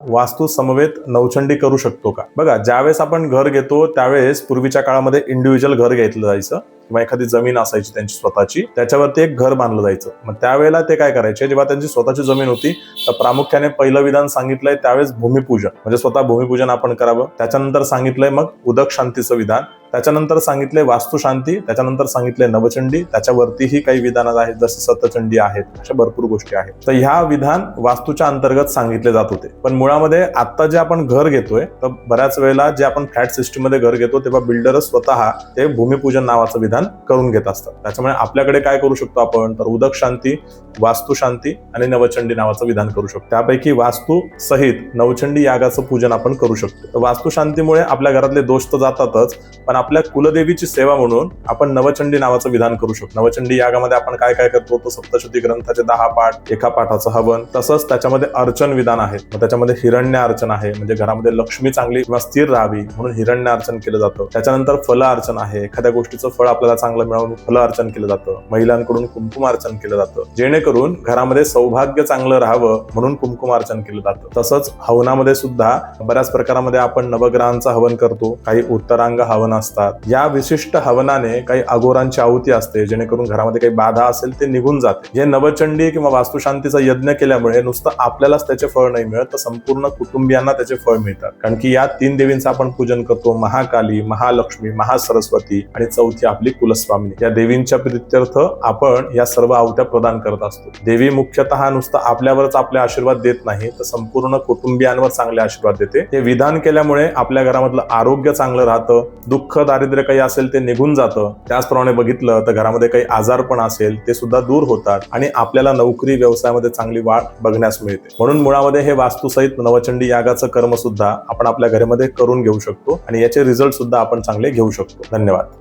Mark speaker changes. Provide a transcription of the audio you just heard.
Speaker 1: वास्तू समवेत नवचंडी करू शकतो का? बघा ज्यावेळेस आपण घर घेतो त्यावेळेस पूर्वीच्या काळामध्ये इंडिव्हिज्युअल घर घेतलं जायचं. किंवा एखादी जमीन असायची त्यांची स्वतःची त्याच्यावरती एक घर बांधलं जायचं. मग त्यावेळेला ते काय करायचे जेव्हा त्यांची स्वतःची जमीन होती तर प्रामुख्याने पहिलं विधान सांगितलंय त्यावेळेस भूमिपूजन. म्हणजे स्वतः भूमिपूजन आपण करावं. त्याच्यानंतर सांगितलंय मग उदक शांतीचं विधान. त्याच्यानंतर सांगितलंय वास्तुशांती त्याच्यानंतर सांगितलंय नवचंडी. त्याच्यावरतीही काही विधान आहेत जसे सतचंडी आहेत अशा भरपूर गोष्टी आहेत. तर ह्या विधान वास्तूच्या अंतर्गत सांगितले जात होते. पण मुळामध्ये आता जे आपण घर घेतोय तर बऱ्याच वेळेला जे आपण फ्लॅट सिस्टीममध्ये घर घेतो तेव्हा बिल्डरच स्वतः ते भूमिपूजन नावाचं विधान करून घेत असतात. त्याच्यामुळे आपल्याकडे काय करू शकतो आपण? तर उदक शांती वास्तुशांती आणि नवचंडी नावाचं विधान करू शकतो. त्यापैकी वास्तू सहित नवचंडी यागाचं पूजन आपण करू शकतो. तर वास्तुशांतीमुळे आपल्या घरातले दोष तर जातातच पण आपल्या कुलदेवीची सेवा म्हणून आपण नवचंडी नावाचं विधान करू शकतो. नवचंडी यागामध्ये आपण काय काय करतो? तर सप्तशती ग्रंथाचे दहा पाठ एका पाठाचं हवन तसंच त्याच्यामध्ये अर्चन विधान आहे. मग त्याच्यामध्ये हिरण्य अर्चन आहे. म्हणजे घरामध्ये लक्ष्मी चांगली किंवा स्थिर राहावी म्हणून हिरण्य अर्चन केलं जातं. त्याच्यानंतर फल अर्चन आहे. एखाद्या गोष्टीचं फळ आपल्याला चांगलं मिळवून फल अर्चन केलं जातं. महिलांकडून कुंकुम अर्चन केलं जातं. जेणेकरून घरामध्ये सौभाग्य चांगलं राहावं म्हणून कुंकुम अर्चन केलं जातं. तसंच हवनामध्ये सुद्धा बऱ्याच प्रकारामध्ये आपण नवग्रहांचं हवन करतो. काही उत्तरांग हवन असतात. या विशिष्ट हवनाने काही अघोरांची आहुती असते. जेणेकरून घरामध्ये काही बाधा असेल ते निघून जाते. हे नवचंडी किंवा वास्तुशांतीचा यज्ञ केल्यामुळे नुसतं आपल्यालाच त्याचे फळ नाही मिळत तर संपूर्ण कुटुंबियांना त्याचे फळ मिळतात. कारण की या तीन देवींचं आपण पूजन करतो. महाकाली महालक्ष्मी महासरस्वती आणि चौथी आपली कुलस्वामिनी. या देवींच्या प्रित्यर्थ आपण या सर्व आवत्या प्रदान करत असतो. देवी मुख्यतः नुसतं आपल्यावरच आपले आशीर्वाद देत नाही तर संपूर्ण कुटुंबियांवर चांगले आशीर्वाद देते. हे विधान केल्यामुळे आपल्या घरामधलं आरोग्य चांगलं राहतं दुःख दारिद्र्य काही असेल ते निघून जातं. त्याचप्रमाणे बघितलं तर घरामध्ये काही आजारपण असेल ते सुद्धा दूर होतात आणि आपल्याला नोकरी व्यवसायामध्ये चांगली वाढ बघण्यास मिळते. म्हणून मुळामध्ये हे वास्तुसहित नवचंडी यागाचं कर्म सुद्धा आपण आपल्या घरामध्ये करून घेऊ शकतो आणि याचे रिझल्ट सुद्धा आपण चांगले घेऊ शकतो. धन्यवाद.